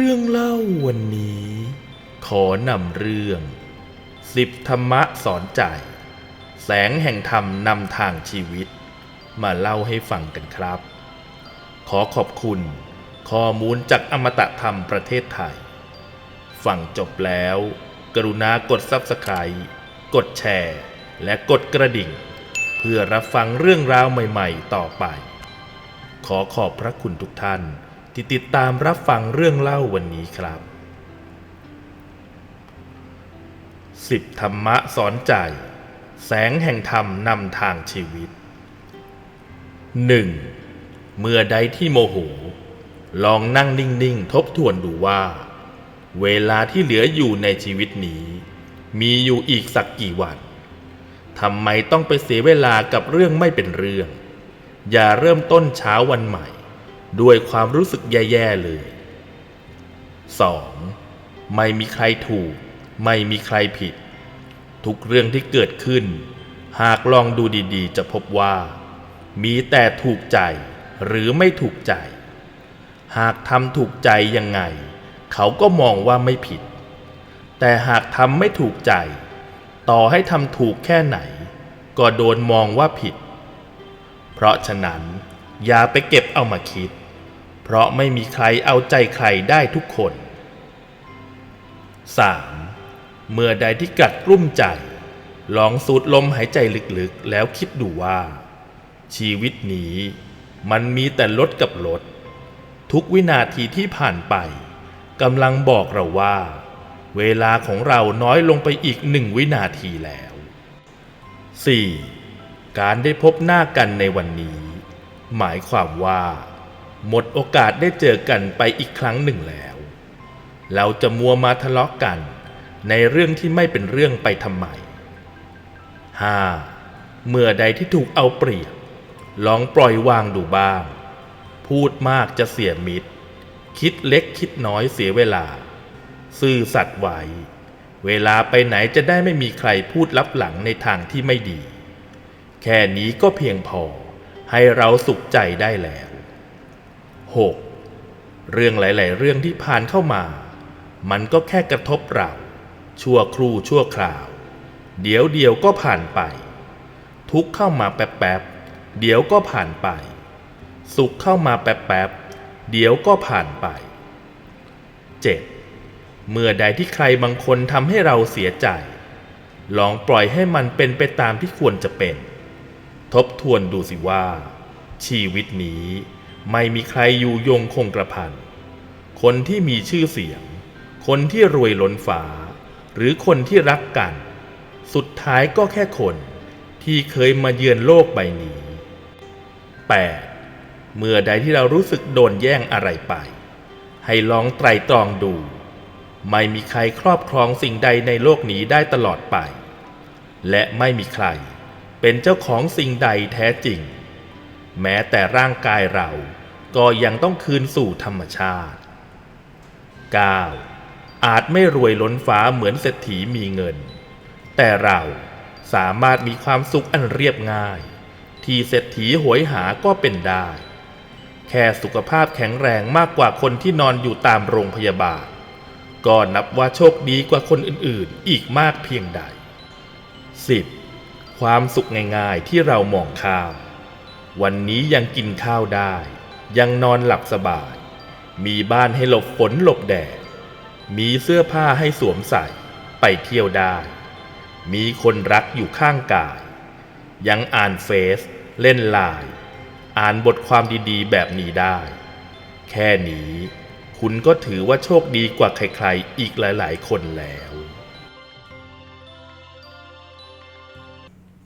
เรื่องเล่าวันนี้ ขอนำเรื่องสิบธรรมะสอนใจ แสงแห่งธรรมนำทางชีวิต มาเล่าให้ฟังกันครับ ขอขอบคุณ ข้อมูลจากอมตะธรรมประเทศไทย ฟังจบแล้ว กรุณากด Subscribe กดแชร์ และกดกระดิ่ง เพื่อรับฟังเรื่องราวใหม่ ๆ ต่อไป ขอขอบพระคุณทุกท่าน ที่ติดตามรับฟังเรื่องเล่าวันนี้ครับสิบธรรมะสอนใจ แสงแห่งธรรมนำทางชีวิต 1. เมื่อใดที่โมโห ลองนั่งนิ่งๆ ทบทวนดูว่า เวลาที่เหลืออยู่ในชีวิตนี้ มีอยู่อีกสักกี่วันทำไมต้องไปเสียเวลากับเรื่องไม่เป็นเรื่อง อย่าเริ่มต้นเช้าวันใหม่ ด้วยความรู้สึกแย่ๆเลย 2. ไม่มีใครถูก ไม่มีใครผิด ทุกเรื่องที่เกิดขึ้น หากลองดูดีๆ จะพบว่า มีแต่ถูกใจหรือไม่ถูกใจ หากทำถูกใจยังไง เขาก็มองว่าไม่ผิด แต่หากทำไม่ถูกใจ ต่อให้ทำถูกแค่ไหน ก็โดนมองว่าผิด เพราะฉะนั้น อย่าไปเก็บเอามาคิด เพราะไม่มีใครเอาใจใครได้ทุกคน 3. เมื่อใดที่กัดกลุ้มใจ ลองสูดลมหายใจลึกๆ แล้วคิดดูว่า ชีวิตนี้มันมีแต่ลดกับลด ทุกวินาทีที่ผ่านไปกำลังบอกเราว่า เวลาของเราน้อยลงไปอีกหนึ่งวินาทีแล้ว 4. การได้พบหน้ากันในวันนี้ หมายความว่า หมดโอกาสได้เจอกันไปอีกครั้งหนึ่งแล้ว เราจะมัวมาทะเลาะกกัน ในเรื่องที่ไม่เป็นเรื่องไปทำไม 5. เมื่อใดที่ถูกเอาเปรียบ ลองปล่อยวางดูบ้าง พูดมากจะเสียมิตร คิดเล็กคิดน้อยเสียเวลา ซื่อสัตย์ไว้เวลาไปไหนจะได้ไม่มีใครพูดลับหลังในทางที่ไม่ดี แค่นี้ก็เพียงพอ ให้เราสุขใจได้แล้ว 6. เรื่องหลาย ๆ เรื่องที่ผ่านเข้ามา มันก็แค่กระทบเรา ชั่วครู่ชั่วคราว เดี๋ยวเดียวก็ผ่านไป ทุกเข้ามาแป๊บๆเดี๋ยวก็ผ่านไป สุขเข้ามาแป๊บๆเดี๋ยวก็ผ่านไป 7. เมื่อใดที่ใครบางคนทำให้เราเสียใจ ลองปล่อยให้มันเป็นไปตามที่ควรจะเป็น ทบทวนดูสิว่า ชีวิตนี้ไม่มีใครอยู่ยงคงกระพัน คนที่มีชื่อเสียง คนที่รวยล้นฟ้า หรือคนที่รักกัน สุดท้ายก็แค่คนที่เคยมาเยือนโลกใบนี้ 8. เมื่อใดที่เรารู้สึกโดนแย่งอะไรไป ให้ลองไตรตรองดู ไม่มีใครครอบครองสิ่งใดในโลกนี้ได้ตลอดไป และไม่มีใคร เป็นเจ้าของสิ่งใดแท้จริง แม้แต่ร่างกายเราก็ยังต้องคืนสู่ธรรมชาติ 9. อาจไม่รวยล้นฟ้าเหมือนเศรษฐีมีเงิน แต่เราสามารถมีความสุขอันเรียบง่าย ที่เศรษฐีหวยหาก็เป็นได้ แค่สุขภาพแข็งแรงมากกว่าคนที่นอนอยู่ตามโรงพยาบาล ก็นับว่าโชคดีกว่าคนอื่นๆ อีกมากเพียงใด 10. ความสุขง่ายๆที่เรามองข้ามวันนี้ยังกินข้าวได้ ยังนอนหลับสบาย มีบ้านให้หลบฝนหลบแดด มีเสื้อผ้าให้สวมใส่ ไปเที่ยวได้ มีคนรักอยู่ข้างกาย ยังอ่านเฟซเล่นไลน์อ่านบทความดีๆ แบบนี้ได้ แค่นี้ คุณก็ถือว่าโชคดีกว่าใครๆ อีกหลายๆ คนแล้ว